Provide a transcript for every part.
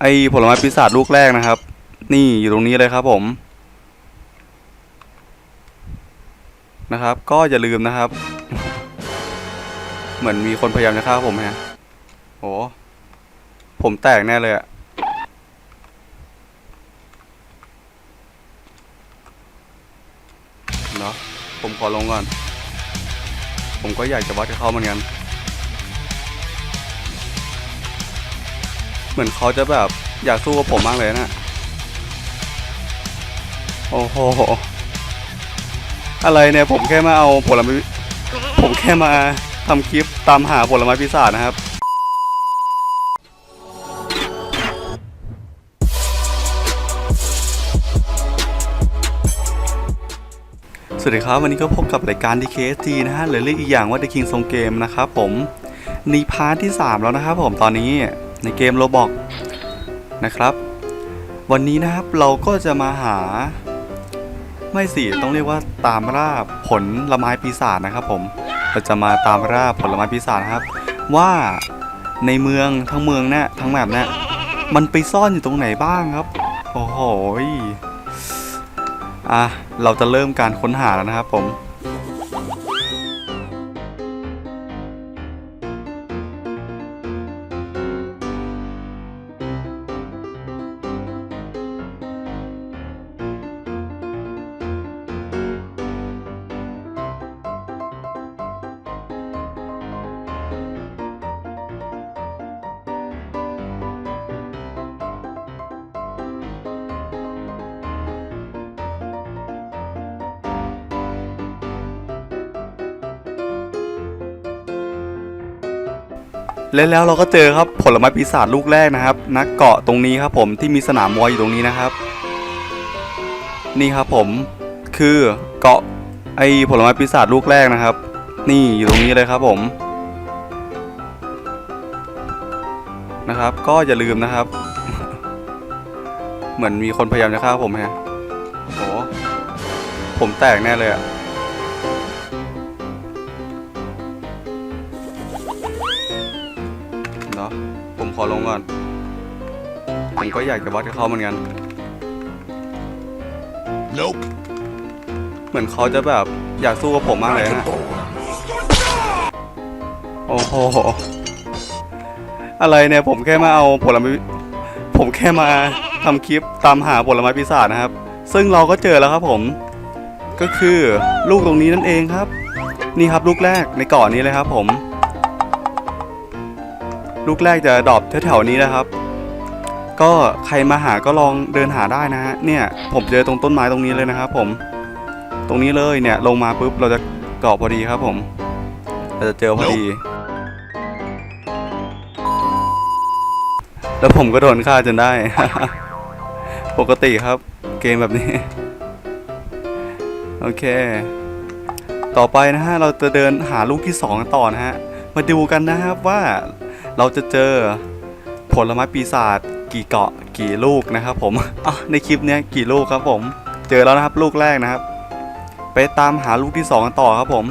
ไอผลไม้ปีศาจลูกแรกนะครับ นี่อยู่ตรงนี้เลยครับผมนะครับ ก็อย่าลืมนะครับ เหมือนมีคนพยายามจะฆ่าผมฮะโอ้ผมแตกแน่เลยอะเนาะผมขอลงก่อน ผมก็อยากจะวัดกับเขาเหมือนกัน เหมือนเขาจะแบบอยากสู้กับผมมากเลยนะ โอ้โห อะไรเนี่ยผมแค่มาเอาผลไม้ผมแค่มาทำคลิปตามหาผลไม้พิศาจนะครับสวัสดีครับ วันนี้ก็พบกับรายการ DKST นะฮะหรือเรียกอีกอย่างว่า The King Song Game นะครับผม ในพาร์ทที่ 3 แล้วนะครับผมตอนนี้ ในเกมโรบอกนะครับ วันนี้นะครับเราก็จะมาหา ไม่สิต้องเรียกว่าตามล่าผลละไม้ปีศาจนะครับผมเราจะมาตามล่าผลไม้ปีศาจครับ ว่าในเมืองทั้งเมืองเนี่ยทั้งแบบเนี่ยมันไปซ่อนอยู่ตรงไหนบ้างครับ โอ้โหอะเราจะเริ่มการค้นหาแล้วนะครับผม และแล้วเราก็เจอครับผลไม้ปีศาจลูกแรกนะครับณเกาะตรงนี้ครับผมที่มีสนามมวยอยู่ตรงนี้นะครับ นี่ครับผมคือเกาะไอ้ผลไม้ปีศาจลูกแรกนะครับ นี่อยู่ตรงนี้เลยครับผมนะครับ ก็อย่าลืมนะครับ เหมือนมีคนพยายามจะฆ่าผมฮะโอ้ผมแตกแน่เลยอะ ขอลงก่อน ผมก็อยากจะวัดกับเขาเหมือนกัน Nope. เหมือนเขาจะแบบอยากสู้กับผมมากเลยนะ โอ้โห อะไรเนี่ยผมแค่มาเอาผลไม้ผมแค่มาทำคลิปตามหาผลไม้ปีศาจนะครับ ซึ่งเราก็เจอแล้วครับผม ก็คือลูกตรงนี้นั่นเองครับ นี่ครับลูกแรกในเกาะนี้เลยครับผม ลูกแรกจะดรอปแถวๆนี้นะครับ ก็ใครมาหาก็ลองเดินหาได้นะฮะเนี่ยผมเจอตรงต้นไม้ตรงนี้เลยนะครับผม ตรงนี้เลยเนี่ยลงมาปุ๊บเราจะเกาะพอดีครับผมเราจะเจอพอดี แล้วผมก็โดนฆ่าจนได้ ปกติครับ เกมแบบนี้ โอเค ต่อไปนะฮะ เราจะเดินหาลูกที่สองต่อนะฮะ มาดูกันนะครับว่า เราจะเจอผลไม้ปีศาจกี่เกาะกี่ลูกนะครับผมอะในคลิปนี้กี่ลูกครับผม เจอแล้วนะครับลูกแรกนะครับ ไปตามหาลูกที่สองกันต่อครับผม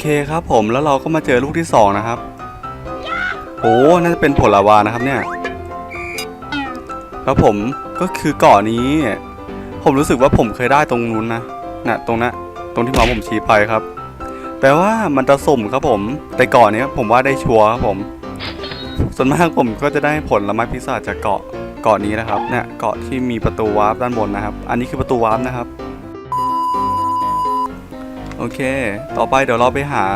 เคครับผมแล้วเราก็มาเจอลูกที่สองนะครับโอ้น่าจะเป็นผลลาวานะครับเนี่ยแล้วผมก็คือเกาะนี้ ผมรู้สึกว่าผมเคยได้ตรงนู้นนะน่ะตรงนั้นตรงที่หมอผมชี้ไปครับแปลว่ามันจะสมครับผม แต่เกาะนี้ผมว่าได้ชัวร์ครับผม ส่วนมากผมก็จะได้ผลละไม้พิศาจจากเกาะเกาะนี้นะครับเนี่ยเกาะที่มีประตูวาร์ปด้านบนนะครับ อันนี้คือประตูวาร์ปนะครับ โอเค ต่อไปเดี๋ยวเราไปหา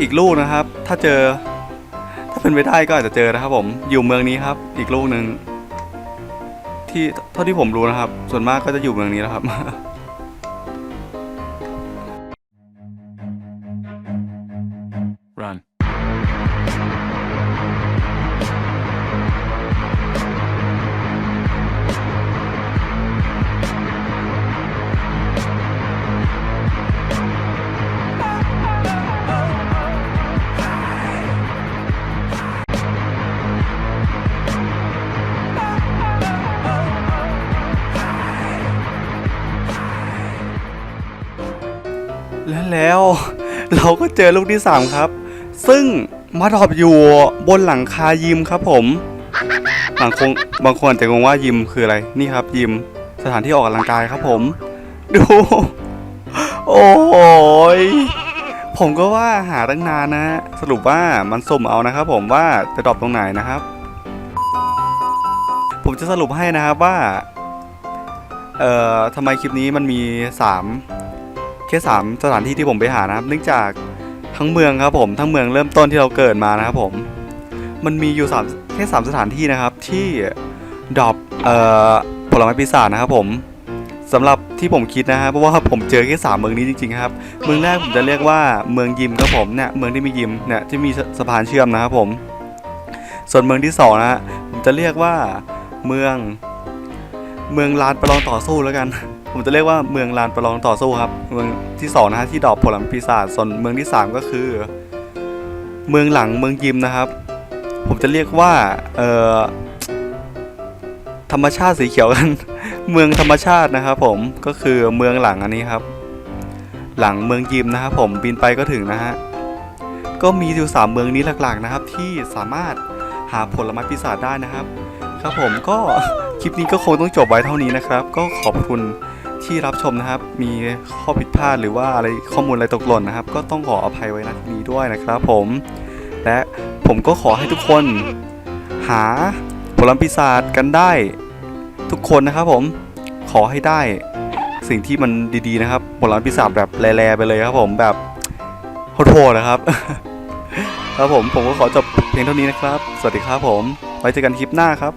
อีกลูกนะครับ ถ้าเจอ ถ้าเป็นไปได้ก็อาจจะเจอนะครับ ผม อยู่เมืองนี้ครับ อีกลูกหนึ่งที่เท่าที่ผมรู้นะครับ ส่วนมากก็จะอยู่เมืองนี้นะครับ และแล้วเราก็เจอลูกที่ 3 ครับ ซึ่งมาดอปอยู่บนหลังคายิมครับผมบางคงบางคนอาจจะงงว่ายิมคืออะไรนี่ครับ ยิมสถานที่ออกกำลังกายครับผม ดู โอ้ยผมก็ว่าหาตั้งนานนะ สรุปว่ามันสุ่มเอานะครับผมว่าจะดรอปตรงไหนนะครับ ผมจะสรุปให้นะครับว่า เอ่อทำไมคลิปนี้มันมี 3 แค่สามสถานที่ที่ผมไปหานะครับเนื่องจากทั้งเมืองครับผมทั้งเมืองเริ่มต้นที่เราเกิดมานะครับผมมันมีอยู่สามแค่สามสถานที่นะครับที่ดรอปเอ่อผลไม้ปีศาจนะครับผมสำหรับที่ผมคิดนะฮะเพราะว่าผมเจอแค่สามเมืองนี้จริงๆครับ เมืองแรกผมจะเรียกว่าเมืองยิมครับผมเนี่ยเมืองที่มียิมเนี่ยที่มีสะพานเชื่อมนะครับผม ส่วนเมืองที่สองนะฮะผมจะเรียกว่าเมือง เมืองลานประลองต่อสู้แล้วกัน ผมจะเรียกว่าเมืองลานประลองต่อสู้ครับ เมืองที่สองนะฮะที่ดอกผลไม้ปีศาจส่วนเมืองที่สามก็คือ เมืองหลังเมืองยิมนะครับ ผมจะเรียกว่าเอ่อธรรมชาติสีเขียวกัน เมืองธรรมชาตินะครับผมก็คือเมืองหลังอันนี้ครับ หลังเมืองยิมนะครับผมบินไปก็ถึงนะฮะก็มีอยู่สามเมืองนี้หลักๆนะครับ ที่สามารถหาผลไม้ปีศาจได้นะครับ ครับผมก็คลิปนี้ก็คงต้องจบไว้เท่านี้นะครับ ก็ขอบคุณ ที่รับชมนะครับ มีข้อผิดพลาดหรือว่าอะไรข้อมูลอะไรตกหล่นนะครับ ก็ต้องขออภัยไว้ณที่นี้ด้วยนะครับผม และผมก็ขอให้ทุกคนหาผลไม้ปีศาจกันได้ ทุกคนนะครับผมขอให้ได้สิ่งที่มันดีๆนะครับผลไม้ปีศาจแบบแร่ๆไปเลยครับผมแบบโหดๆนะครับ ครับผมผมก็ขอจบเพียงเท่านี้นะครับ สวัสดีครับผม ไว้เจอกันคลิปหน้าครับ